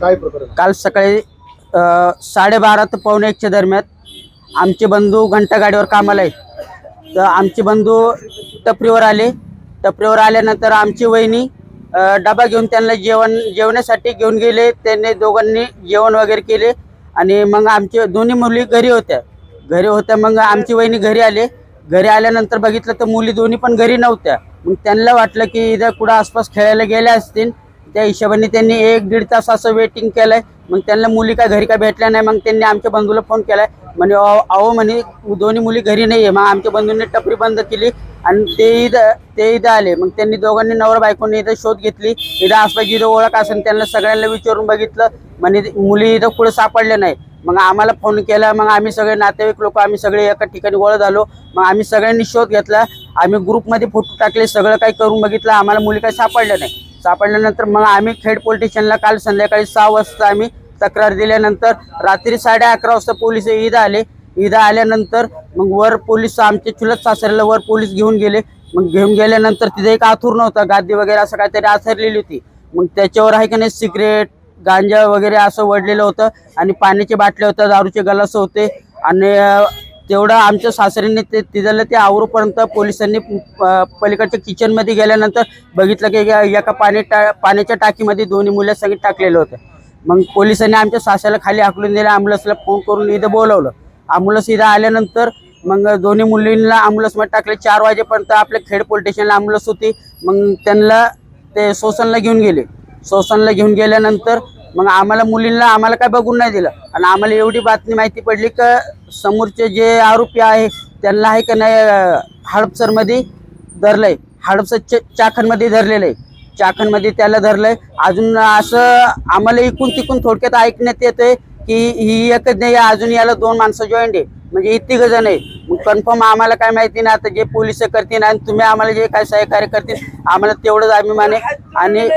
काय प्रकरण काल सकाळी अ, साडेबारा ते पावणे एकच्या दरम्यान आमचे बंधू घंटा गाडीवर कामाला आहे तर आमचे बंधू टपरीवर आले. टपरीवर आल्यानंतर आमची वहिनी अ, डबा घेऊन त्यांना जेवण जेवण्यासाठी घेऊन गेले. त्यांनी दोघांनी जेवण वगैरे केले. आणि मग आमचे दोन्ही मुली घरी होत्या. घरी होत्या मग आमची वहिनी घरी आले. घरी आल्यानंतर बघितलं तर मुली दोन्ही पण घरी नव्हत्या. मग त्यांना वाटलं की इथं कुठं आसपास खेळायला गेल्या असतील. त्या हिशोबाने त्यांनी एक दीड तास असं वेटिंग केलंय. मग त्यांना मुली काय घरी काय भेटल्या नाही मग त्यांनी आमच्या बंधूला फोन केलाय. म्हणे अहो म्हणे दोन्ही मुली घरी नाही आहे मग आमच्या बंधूंनी टपरी बंद केली आणि ते इथं ते इथं आले. मग त्यांनी दोघांनी नवरा बायकोनी इथं शोध घेतली. इथं आसपास जिथं ओळख असेल त्यांना सगळ्यांना विचारून बघितलं. म्हणे मुली इथं कुठं सापडल्या नाही मग आम्हाला फोन केला मग आम्ही सगळे नातेवाईक लोक आम्ही सगळे एका ठिकाणी गोळा झालो. मग आम्ही सगळ्यांनी शोध घेतला. आम्ही ग्रुपमध्ये फोटो टाकले सगळं काही करून बघितलं. आम्हाला मुली काही सापडल्या नाही. सापडल्यानंतर मग आम्ही खेड पोलीस स्टेशनला काल संध्याकाळी सहा वाजता आम्ही तक्रार दिल्यानंतर रात्री साडे अकरा वाजता पोलीस ईद आले. ईद आल्यानंतर मग वर पोलीस आमचे चुलत सासऱ्याला वर पोलीस घेऊन गेले. मग घेऊन गेल्यानंतर तिथे एक आथूर नव्हता. गादी वगैरे असं काहीतरी आसरलेली होती. मग त्याच्यावर आहे का नाही सिगरेट गांजा वगैरे असं वडलेलं होतं आणि पाण्याचे बाटल्या होत्या दारूचे गलास होते. आणि तेवढं आमच्या सासरीने ते तिथलं ते आवरूपर्यंत पोलिसांनी पलीकडच्या किचनमध्ये गेल्यानंतर बघितलं की एका पाणी टा पाण्याच्या टाकीमध्ये दोन्ही मुलं सगळी टाकलेलं होतं. मग पोलिसांनी आमच्या सासऱ्याला खाली हाकलून दिलं ॲम्ब्युलन्सला फोन करून इथं बोलवलं. ॲम्ब्युलन्स इथं आल्यानंतर मग दोन्ही मुलींना ॲम्ब्युलन्समध्ये टाकले. चार वाजेपर्यंत आपल्या खेड पोलीस स्टेशनला ॲम्ब्युलन्स होती. मग त्यांना ते सोसनला घेऊन गेले. सोसनला घेऊन गेल्यानंतर मग आम्हाला मुलींना आम्हाला काय बघून नाही दिलं. आणि आम्हाला एवढी बातमी माहिती पडली का समोरचे जे आरोपी आहे त्यांना आहे का नाही हडपसरमध्ये हडपसरमध्ये धरलंय. हडपसर च चाखणमध्ये धरलेलं आहे. चाखणमध्ये त्याला धरलंय. अजून असं आम्हाला इकून तिकून थोडक्यात ऐकण्यात येतंय. की ही एकच नाही अजून याला दोन माणसं जॉईंट आहे. म्हणजे इतकी जण आहे. मग कन्फर्म आम्हाला काय माहिती नाही आता जे पोलीस करतील आणि तुम्ही आम्हाला जे काय सहकार्य करतील आम्हाला तेवढंच अभिमान आहे आणि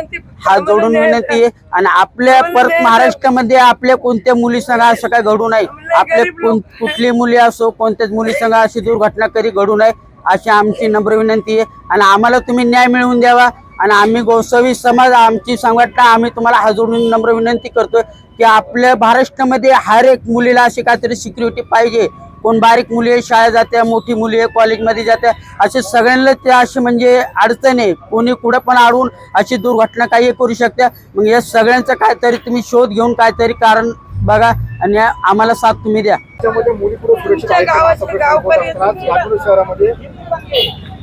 हात जोडून विनंती आहे. आणि आपल्या परत महाराष्ट्रामध्ये आपल्या कोणत्या मुली संघ असं काय घडू नये. आपल्या कुठली मुली असो कोणत्याच मुली संघ अशी दुर्घटना कधी घडू नये अशी आमची नम्र विनंती आहे. आणि आम्हाला तुम्ही न्याय मिळवून द्यावा. आणि आम्ही गोसावी समाज आमची संघटना आम्ही तुम्हाला हात जोडून नम्र विनंती करतोय. की आपल्या महाराष्ट्रामध्ये हर एक मुलीला अशी काहीतरी सिक्युरिटी पाहिजे. कोण बारीक मुली आहे शाळेत जात्या मोठी मुली आहे कॉलेजमध्ये जात्या असे सगळ्यांना ते असे म्हणजे अडचण आहे. कोणी कुठं पण अडवून अशी दुर्घटना काही करू शकत्या मग या सगळ्यांचं काहीतरी तुम्ही शोध घेऊन काहीतरी कारण बघा आणि आम्हाला साथ तुम्ही द्या.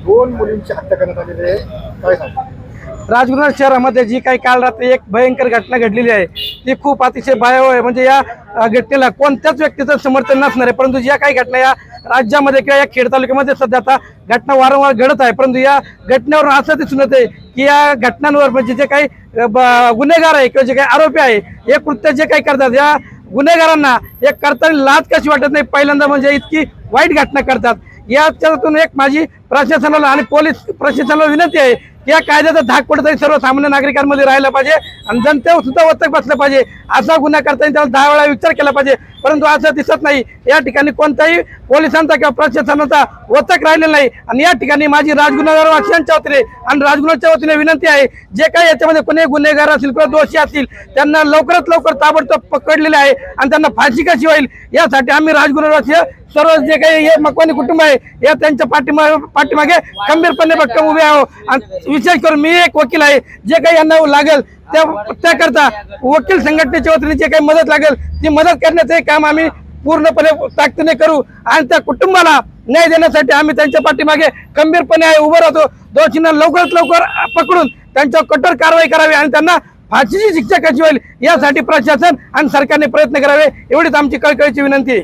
दोन मुलींची हत्या करण्यात आलेली आहे. काय सांगा शहरामध्ये जी काही काल रात्री एक भयंकर घटना घडलेली आहे ती खूप अतिशय भयावह आहे. म्हणजे या घटनेला कोणत्याच व्यक्तीचं समर्थन नसणार आहे. परंतु ज्या काही घटना या राज्यामध्ये किंवा या खेड तालुक्यामध्ये सध्या आता घटना वारंवार घडत आहे. परंतु या घटनेवर असं दिसून येते की या घटनांवर म्हणजे जे काही ब- गुन्हेगार आहे किंवा जे काही आरोपी आहे हे कृत्य जे काही करतात या गुन्हेगारांना हे करताना लाच कशी वाटत नाही? पहिल्यांदा म्हणजे इतकी वाईट घटना करतात. याच्यातून एक माझी प्रशासनाला आणि पोलीस प्रशासनाला विनंती आहे या कायद्याचा धाक कुठेतरी सर्वसामान्य नागरिकांमध्ये राहिला पाहिजे आणि जनतेवर सुद्धा वतक बसलं पाहिजे. असा गुन्हा करताना त्याला दहा वेळा विचार केला पाहिजे. परंतु असं दिसत नाही. या ठिकाणी कोणताही पोलिसांचा किंवा प्रशासनाचा वचक राहिलेला नाही. आणि या ठिकाणी माझी राजगुन्हेगार वासियांच्या वतीने आणि राजगुन्हाच्या वतीने विनंती आहे जे काही याच्यामध्ये कोणी गुन्हेगार असतील किंवा दोषी असतील त्यांना लवकरात लवकर ताबडतोब पकडलेले आहे आणि त्यांना फाशी कशी होईल यासाठी आम्ही राजगुन्हेगार सर्व जे काही हे मकवानी कुटुंब आहे या त्यांच्या पाठीमा पाठीमागे खंबीरपणे भक्कम उभे आहो आणि विशेष करून मी एक वकील आहे जे काही यांना लागेल त्या त्याकरता वकील संघटनेच्या वतीने जे काही मदत लागेल ती मदत करण्याचं हे काम आम्ही पूर्णपणे ताकदीने करू आणि त्या कुटुंबाला न्याय देण्यासाठी आम्ही त्यांच्या पाठीमागे खंबीरपणे उभं राहतो. दोषींना लवकरात लवकर पकडून त्यांच्यावर कठोर कारवाई करावी आणि त्यांना फाशीची शिक्षा कशी होईल यासाठी प्रशासन आणि सरकारने प्रयत्न करावे एवढीच आमची कळकळीची विनंती आहे.